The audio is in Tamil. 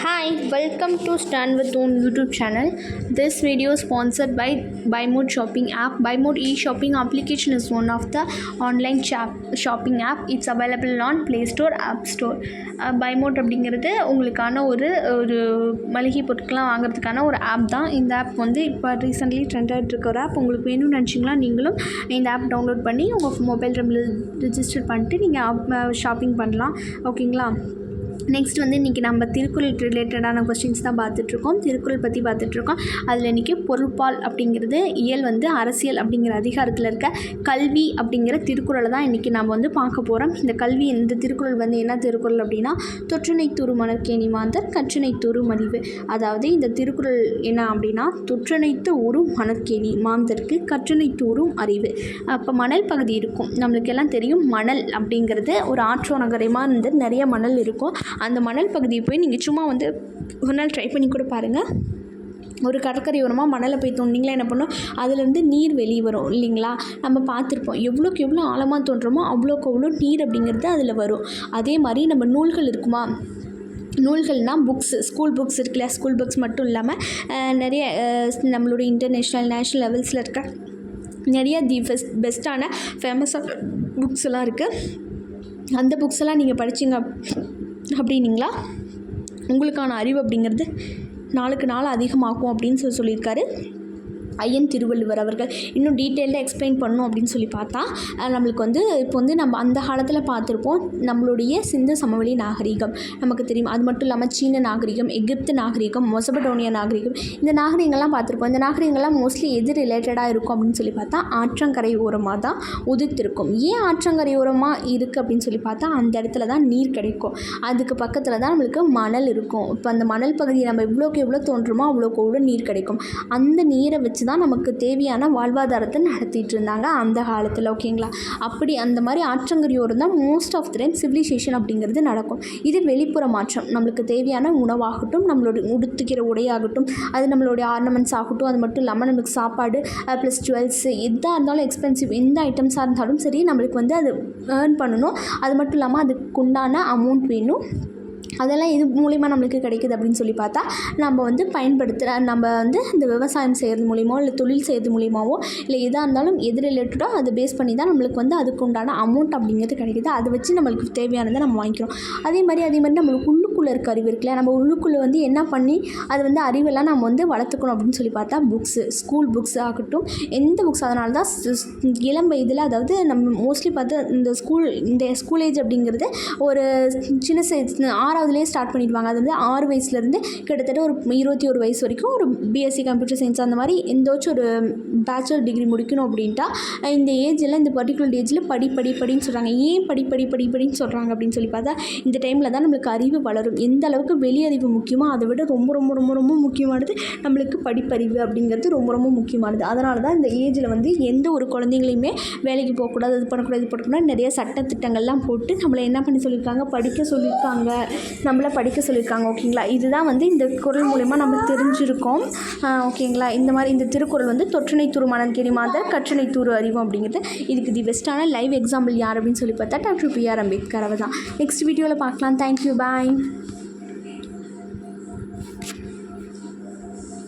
Hi, welcome to Stand with Own YouTube channel. This video is sponsored by Buymode shopping app. Buymode e-shopping application is one of the online shop shopping app. It's available on Play Store, App Store. Uh, Buymode அப்படிங்கிறது உங்களுக்கான ஒரு ஒரு மளிகை பொருட்கள்லாம் வாங்குறதுக்கான ஒரு ஆப் தான் இந்த ஆப் வந்து இப்போ ரீசெண்ட்லி ட்ரெண்ட் ஆகிட்டு இருக்க ஒரு ஆப் உங்களுக்கு வேணும்னு நினச்சிங்களா நீங்களும் இந்த ஆப் டவுன்லோட் பண்ணி உங்கள் மொபைல் ரம்மில் ரிஜிஸ்டர் பண்ணிட்டு நீங்கள் ஷாப்பிங் பண்ணலாம். ஓகேங்களா? நெக்ஸ்ட் வந்து இன்றைக்கி நம்ம திருக்குறள் ரிலேட்டடான கொஸ்டின்ஸ் தான் பார்த்துட்ருக்கோம். திருக்குறள் பற்றி பார்த்துட்ருக்கோம். அதில் இன்றைக்கி பொருட்பால் அப்படிங்கிறது இயல் வந்து அரசியல் அப்படிங்கிற அதிகாரத்தில் இருக்க கல்வி அப்படிங்கிற திருக்குறளை தான் இன்றைக்கி நம்ம வந்து பார்க்க போகிறோம் இந்த கல்வி இந்த திருக்குறள் வந்து என்ன திருக்குறள் அப்படின்னா தொற்றுனை தூறு மணற்கேணி மாந்தர் கற்றுனை தூறு மதிவு அதாவது இந்த திருக்குறள் என்ன அப்படின்னா தொற்றனைத்து ஊரும் மணற்கேணி மாந்தருக்கு கற்றனை தூரும் அறிவு. அப்போ மணல் பகுதி இருக்கும். நம்மளுக்கெல்லாம் தெரியும் மணல் அப்படிங்கிறது ஒரு ஆற்றோ நகரமாக இருந்து நிறைய மணல் இருக்கும். அந்த மணல் பகுதியை போய் நீங்கள் சும்மா வந்து ஒரு நாள் ட்ரை பண்ணி கூட பாருங்கள் ஒரு கடற்கரையோரமாக மணலை போய் தோண்டிங்களா என்ன பண்ணும்? அதுலேருந்து நீர் வெளியே வரும் இல்லைங்களா? நம்ம பார்த்துருப்போம். எவ்வளோக்கு எவ்வளோ ஆழமாக தோன்றோமோ அவ்வளோக்கு அவ்வளோ நீர் அப்படிங்கிறது அதில் வரும். அதே மாதிரி நம்ம நூல்கள் இருக்குமா? நூல்கள்னால் புக்ஸ் ஸ்கூல் புக்ஸ் இருக்குல்ல ஸ்கூல் புக்ஸ் மட்டும் இல்லாமல் நிறைய நம்மளுடைய இன்டர்நேஷ்னல் நேஷ்னல் லெவல்ஸில் இருக்க நிறைய தி பெஸ்ட் பெஸ்ட்டான ஃபேமஸான புக்ஸ் எல்லாம் இருக்குது அந்த புக்ஸ் எல்லாம் நீங்கள் படிச்சீங்க அப்படின்னீங்களா? உங்களுக்கான அறிவு அப்படிங்கிறது நாளுக்கு நாள் அதிகமாகும் அப்படின்னு சொல்லி சொல்லியிருக்காரு. ஐயன் திருவள்ளுவர் அவர்கள் இன்னும் டீட்டெயிலாக எக்ஸ்பிளைன் பண்ணணும் அப்படின்னு சொல்லி பார்த்தா நம்மளுக்கு வந்து இப்போ வந்து நம்ம அந்த காலத்தில் பார்த்துருப்போம் நம்மளுடைய சிந்து சமவெளி நாகரிகம். நமக்கு தெரியும். அது மட்டும் இல்லாமல் சீன நாகரிகம் எகிப்து நாகரிகம் மொசபடோனியா நாகரிகம் இந்த நாகரீகங்கள்லாம் பார்த்துருப்போம். இந்த நாகரீகங்கள்லாம் மோஸ்ட்லி எது ரிலேட்டடாக இருக்கும் அப்படின்னு சொல்லி பார்த்தா ஆற்றங்கரை ஓரமாக தான் உதித்திருக்கும் ஏன் ஆற்றங்கரை ஓரமாக இருக்குது அப்படின்னு சொல்லி பார்த்தா அந்த இடத்துல தான் நீர் கிடைக்கும். அதுக்கு பக்கத்தில் தான் நம்மளுக்கு மணல் இருக்கும். இப்போ அந்த மணல் பகுதியை நம்ம எவ்வளோக்கு எவ்வளோ தோன்றுமோ அவ்வளோக்கு எவ்வளோ நீர் கிடைக்கும். அந்த நீரை வச்சு தான் நமக்கு தேவையான வாழ்வாதாரத்தை நடத்திட்டு இருந்தாங்க அந்த காலத்தில் ஓகேங்களா அப்படி அந்த மாதிரி ஆற்றங்கரையோரம் தான் most of the time civilization அப்படிங்கிறது நடக்கும். இது வெளிப்புற மாற்றம். நம்மளுக்கு தேவையான உணவாகட்டும் நம்மளோட உடுத்துக்கிற உடையாகட்டும் அது நம்மளுடைய ஆர்னமெண்ட்ஸ் ஆகட்டும் அது மட்டும் இல்லாமல் நம்மளுக்கு சாப்பாடு ப்ளஸ் ஜுவல்ஸு எதாக இருந்தாலும் எக்ஸ்பென்சிவ் எந்த ஐட்டம்ஸாக இருந்தாலும் சரி நம்மளுக்கு வந்து அது ஏர்ன் பண்ணணும். அது மட்டும் இல்லாமல் அதுக்குண்டான அமௌண்ட் வேணும். அதெல்லாம் இது மூலிமா நம்மளுக்கு கிடைக்குது அப்படின்னு சொல்லி பார்த்தா நம்ம வந்து பயன்படுத்துகிற நம்ம வந்து இந்த விவசாயம் செய்கிறது மூலியமோ இல்லை தொழில் செய்கிறது மூலியமாவோ இல்லை எதாக இருந்தாலும் எது ரிலேட்டடோ அதை பேஸ் பண்ணி தான் நம்மளுக்கு வந்து அதுக்கு உண்டான அமௌண்ட் அப்படிங்கிறது கிடைக்குது. அதை வச்சு நம்மளுக்கு தேவையானதை நம்ம வாங்கிக்கிறோம். அதே மாதிரி அதே மாதிரி நம்மளுக்கு உள்ளுக்குள்ளே இருக்க அறிவு இருக்குல்ல? நம்ம உள்ளுக்குள்ளே வந்து என்ன பண்ணி அது வந்து அறிவெல்லாம் நம்ம வந்து வளர்த்துக்கணும் அப்படின்னு சொல்லி பார்த்தா புக்ஸு ஸ்கூல் புக்ஸ் ஆகட்டும் எந்த புக்ஸ் அதனால தான் இளம் வயதில் அதாவது நம்ம மோஸ்ட்லி பார்த்து இந்த ஸ்கூல் இந்த ஸ்கூல் ஏஜ் அப்படிங்கிறது ஒரு சின்ன சைஸ் ஆறாவதுலேயே ஸ்டார்ட் பண்ணிடுவாங்க. அது வந்து ஆறு வயசுலேருந்து கிட்டத்தட்ட ஒரு இருபத்தி ஒரு வயசு வரைக்கும் ஒரு பிஎஸ்சி கம்ப்யூட்டர் சயின்ஸ் அந்த மாதிரி எந்தாச்சும் ஒரு பேச்சுலர் டிகிரி முடிக்கணும் அப்படின்ட்டா இந்த ஏஜில் இந்த பர்டிகுலர் ஏஜில் படி படி படின்னு சொல்கிறாங்க ஏன் படி படி படி படின்னு சொல்கிறாங்க அப்படின்னு சொல்லி பார்த்தா இந்த டைமில் தான் நம்மளுக்கு அறிவு வளரும். எந்த அளவுக்கு வெளி அறிவு முக்கியமோ அதை விட ரொம்ப ரொம்ப ரொம்ப ரொம்ப முக்கியமானது நம்மளுக்கு படிப்பறிவு அப்படிங்கிறது ரொம்ப ரொம்ப முக்கியமானது. அதனால தான் இந்த ஏஜில் வந்து எந்த ஒரு குழந்தைங்களையுமே வேலைக்கு போகக்கூடாது இது பண்ணக்கூடாது இது பண்ணக்கூடாது நிறைய சட்டத்திட்டங்கள்லாம் போட்டு நம்மளை என்ன பண்ணி சொல்லியிருக்காங்க? படிக்க சொல்லியிருக்காங்க. நம்மளை படிக்க சொல்லியிருக்காங்க. ஓகேங்களா இதுதான் வந்து இந்த குரல் மூலயமா நம்ம தெரிஞ்சிருக்கோம். ஓகேங்களா இந்த மாதிரி இந்த திருக்குறள் வந்து தொற்றினை தூறு மணற்கேணி மாதர் கற்றனை தூரு அறிவோம் அப்படிங்கிறது இதுக்கு தி பெஸ்ட்டான லைவ் எக்ஸாம்பிள் யார் அப்படின்னு சொல்லி பார்த்தா டாக்டர் பி ஆர் அம்பேத்கர் அவர் தான் நெக்ஸ்ட் வீடியோவில் பார்க்கலாம். Thank you bye